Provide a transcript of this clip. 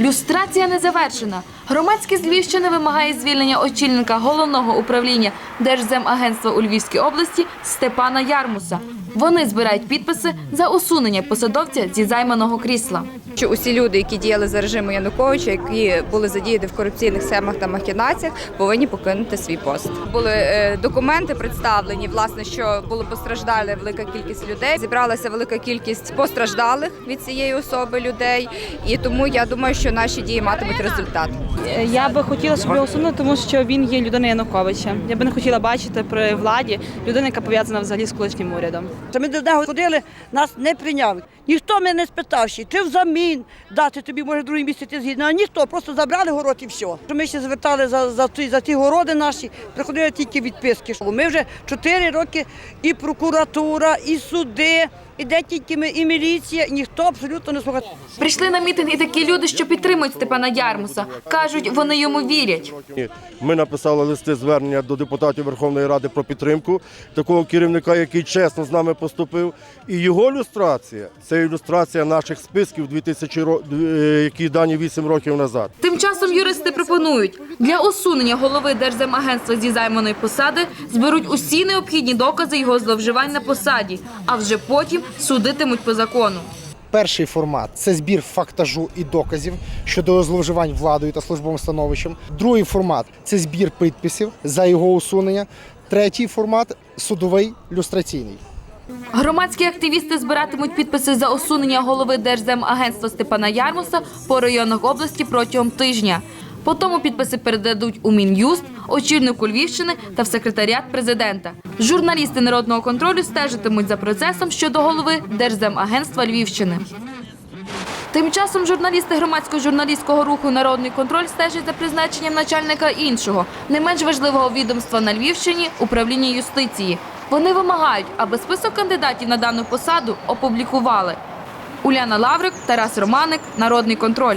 Люстрація не завершена. Громадськість Львівщини вимагає звільнення очільника головного управління Держземагентства у Львівській області Степана Ярмуса. Вони збирають підписи за усунення посадовця зі займаного крісла. що усі люди, які діяли за режиму Януковича, які були задіяні в корупційних схемах та махінаціях, повинні покинути свій пост. Були е, документи представлені, власне, що було постраждали велика кількість людей. Зібралася велика кількість постраждалих від цієї особи людей, і тому я думаю, що наші дії матимуть результат. Е, Я би хотіла, щоб його усунути, тому що він є людина Януковича. Я би не хотіла бачити при владі людину, яка пов'язана взагалі з колишнім урядом. Ми до нього ходили, нас не прийняли. Ніхто мене не спитавши, чи взамін дати тобі, може, друге місце ти згідно. А ніхто, просто забрали город і все. Ми ще звертали за, за, ті, за ті городи наші, приходили тільки відписки. Ми вже чотири роки і прокуратура, і суди, і де тільки ми, і міліція, ніхто абсолютно не слухає. Прийшли на мітинг і такі люди, що підтримують Степана Ярмуса. Кажуть, вони йому вірять. Ми написали листи звернення до депутатів Верховної Ради про підтримку такого керівника, який чесно з нами поступив. І його люстрація це ілюстрація наших списків 2000 ро- е, які дані 8 років назад. Тим часом юристи пропонують для усунення голови Держземагентства зі займаної посади зберуть усі необхідні докази його зловживань на посаді, а вже потім судитимуть по закону. Перший формат це збір фактажу і доказів щодо зловживань владою та службовим становищем. Другий формат це збір підписів за його усунення. Третій формат судовий люстраційний. Громадські активісти збиратимуть підписи за усунення голови Держземагентства Степана Ярмуса по районах області протягом тижня. Потім підписи передадуть у Мін'юст, очільнику Львівщини та в секретаріат президента. Журналісти народного контролю стежитимуть за процесом щодо голови Держземагентства Львівщини. Тим часом журналісти громадського журналістського руху Народний контроль стежать за призначенням начальника іншого, не менш важливого відомства на Львівщині управління юстиції. Вони вимагають, аби список кандидатів на дану посаду опублікували. Уляна Лаврик, Тарас Романик, Народний контроль.